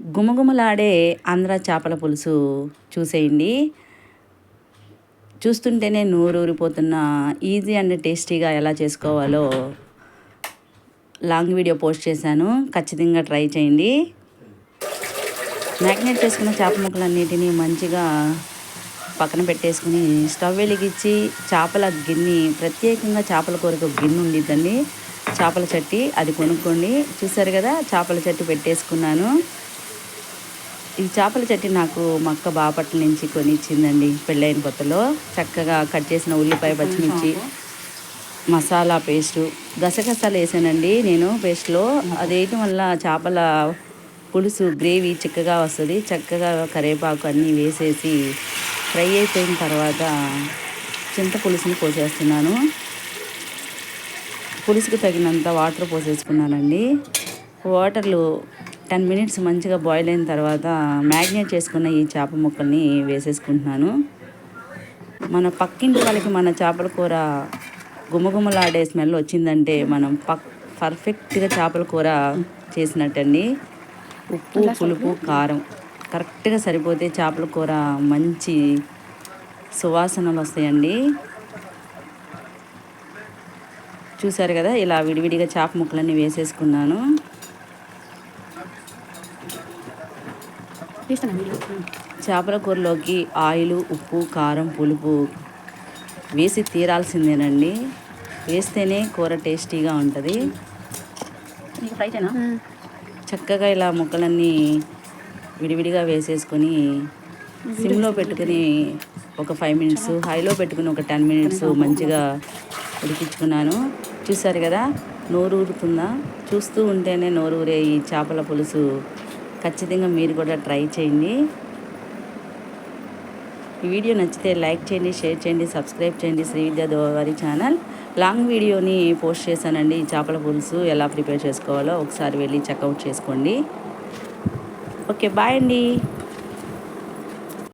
గుమగుమలాడే ఆంధ్ర చేపల పులుసు చూసేయండి. చూస్తుంటేనే నోరూరిపోతున్న ఈజీ అండ్ టేస్టీగా ఎలా చేసుకోవాలో లాంగ్ వీడియో పోస్ట్ చేశాను. ఖచ్చితంగా ట్రై చేయండి. మ్యాగ్నేట్ చేసుకున్న చేప ముక్కలన్నిటినీ మంచిగా పక్కన పెట్టేసుకుని స్టవ్ వెలిగించి చేపల గిన్నె ప్రత్యేకంగా చేపల కూరకు గిన్నె ఉండిద్దండి. చేపల చట్టి అది కొనుక్కోండి. చూసారు కదా చేపల చట్టి పెట్టేసుకున్నాను. ఈ చేపల చట్టి నాకు మక్క బాపట్ల నుంచి కొని ఇచ్చిందండి పెళ్ళైన కొత్తలో చక్కగా కట్ చేసిన ఉల్లిపాయ పచ్చిమిర్చి మసాలా పేస్టు గసగసాలు వేసానండి నేను పేస్ట్లో. అది వేయటం వల్ల చేపల పులుసు గ్రేవీ చిక్కగా వస్తుంది. చక్కగా కరివేపాకు అన్నీ వేసేసి ఫ్రై అయిపోయిన తర్వాత చింత పులుసుని పోసేస్తున్నాను. పులుసుకు తగినంత వాటర్ పోసేసుకున్నానండి. వాటర్లు టెన్ మినిట్స్ మంచిగా బాయిల్ అయిన తర్వాత మ్యాగ్నేట్ చేసుకున్న ఈ చేప ముక్కల్ని వేసేసుకుంటున్నాను. మన పక్కింటి వాళ్ళకి మన చేపల కూర గుమగుమలాడే స్మెల్ వచ్చిందంటే మనం పక్ పర్ఫెక్ట్గా చేపల కూర చేసినట్టండి. ఉప్పు పులుపు కారం. కరెక్ట్గా సరిపోతే చేపల కూర మంచి సువాసనలు వస్తాయండి. చూసారు కదా ఇలా విడివిడిగా చేప ముక్కలన్నీ వేసేసుకున్నాను. చేపల కూరలోకి ఆయిల్ ఉప్పు కారం పులుపు వేసి తీరాల్సిందేనండి. వేస్తేనే కూర టేస్టీగా ఉంటుంది. చక్కగా ఇలా ముక్కలన్నీ విడివిడిగా వేసేసుకొని సిమ్లో పెట్టుకుని ఒక ఫైవ్ మినిట్స్ హైలో పెట్టుకుని ఒక టెన్ మినిట్స్ మంచిగా ఉడికించుకున్నాను. చూసారు కదా నోరు ఊరుతుందా చూస్తూ ఉంటేనే నోరు ఊరే ఈ చేపల పులుసు ఖచ్చితంగా మీరు కూడా ట్రై చేయండి. ఈ వీడియో నచ్చితే లైక్ చేయండి షేర్ చేయండి సబ్స్క్రైబ్ చేయండి శ్రీ విద్యా దోవారి ఛానల్. లాంగ్ వీడియోని పోస్ట్ చేశానండి. ఈ చేపల పులుసు ఎలా ప్రిపేర్ చేసుకోవాలో ఒకసారి వెళ్ళి చెక్అవుట్ చేసుకోండి. ఓకే బాయ్ అండి.